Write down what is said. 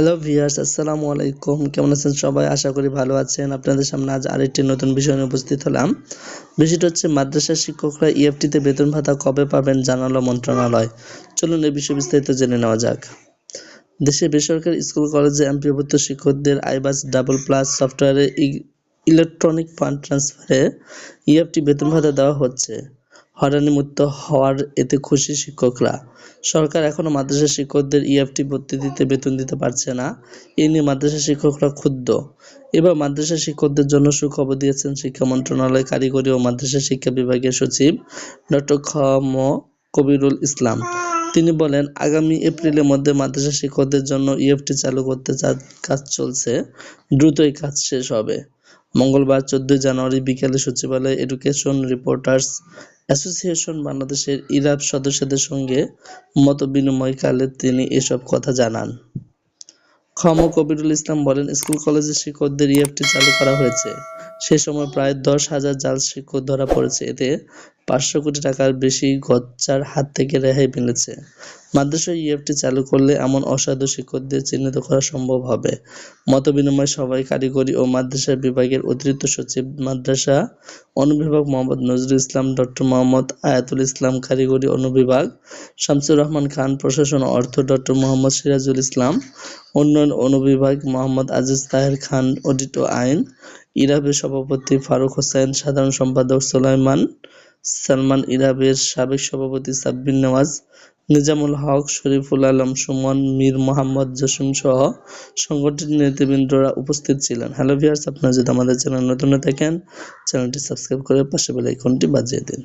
Hello viewers আসসালামু আলাইকুম কেমন আছেন সবাই? আশা করি ভালো আছেন। আপনাদের সামনে আজ আরেকটি নতুন বিষয় নিয়ে উপস্থিত হলাম। বিষয়টা হচ্ছে মাদ্রাসা শিক্ষকরা ইএফটিতে বেতন ভাতা কবে পাবেন জানালো মন্ত্রণালয়। চলুন এই বিষয়ে বিস্তারিত জেনে নেওয়া যাক। দেশে বেসরকারি স্কুল, কলেজে এমপিভুক্ত শিক্ষকদের আইবাস ডাবল প্লাস সফটওয়্যারে ইলেকট্রনিক ফান্ড ট্রান্সফারে ইএফটি বেতন ভাতা দেওয়া হচ্ছে। হয়রানিমুক্ত হওয়ার এতে খুশি শিক্ষকরা। সরকার এখনও মাদ্রাসা শিক্ষকদের ইএফটি ভর্তি দিতে বেতন দিতে পারছে না। এ নিয়ে মাদ্রাসা শিক্ষকরা ক্ষুব্ধ। এবার মাদ্রাসা শিক্ষকদের জন্য সুখবর দিয়েছেন শিক্ষা মন্ত্রণালয় কারিগরি ও মাদ্রাসা শিক্ষা বিভাগের সচিব ডক্টর খ ম কবিরুল ইসলাম। তিনি বলেন, আগামী এপ্রিলের মধ্যে মাদ্রাসা শিক্ষকদের জন্য ইএফটি চালু করতে কাজ চলছে, দ্রুতই কাজ শেষ হবে। মঙ্গলবার চোদ্দই জানুয়ারি বিকেলে সচিবালয়ে এডুকেশন রিপোর্টার্স অ্যাসোসিয়েশন বাংলাদেশের ইরাব সদস্যদের সঙ্গে মতবিনিময়কালে তিনি এসব কথা জানান। খম কবিরুল ইসলাম বলেন, স্কুল কলেজের শিক্ষকদের ইএফটি চালু করা হয়েছে। সে সময় প্রায় দশ হাজার জাল শিক্ষক ধরা পড়েছে। এতে পাঁচশো কোটি টাকার বেশি গচ্চার হাত থেকে রেহাই মিলেছে মাদ্রাসায় ইএফটি চালু করলে এমন অসাধু শিক্ষকদের চিহ্নিত করা সম্ভব হবে। মতবিনিময় সভায় কারিগরি ও মাদ্রাসা বিভাগের অতিরিক্ত সচিব মাদ্রাসা অনুবিভাগ মোহাম্মদ নজরুল ইসলাম, ডক্টর মোহাম্মদ আয়াতুল ইসলাম কারিগরি অনুবিভাগ, শামসুর রহমান খান, প্রশাসন অর্থ, ডক্টর মোহাম্মদ সিরাজুল ইসলাম, উন্নয়ন অনুবিভাগ মোহাম্মদ আজিজ তাহের খান, অডিট ও আইন, ইরাবের সভাপতি ফারুক হোসেন, সাধারণ সম্পাদক সোলাইমান সালমান ইরাবের সাবেক সভাপতি সাব্বির নওয়াজ নিজামুল হক, শরীফুল আলম, সুমন, মীর মোহাম্মদ জসিম সহ সংগঠনের নেতৃবৃন্দরা উপস্থিত ছিলেন। হ্যালো ভিয়ার্স আপনারা যদি আমাদের চ্যানেল নতুন থাকেন, চ্যানেলটি সাবস্ক্রাইব করে পাশে বেল আইকনটি বাজিয়ে দিন।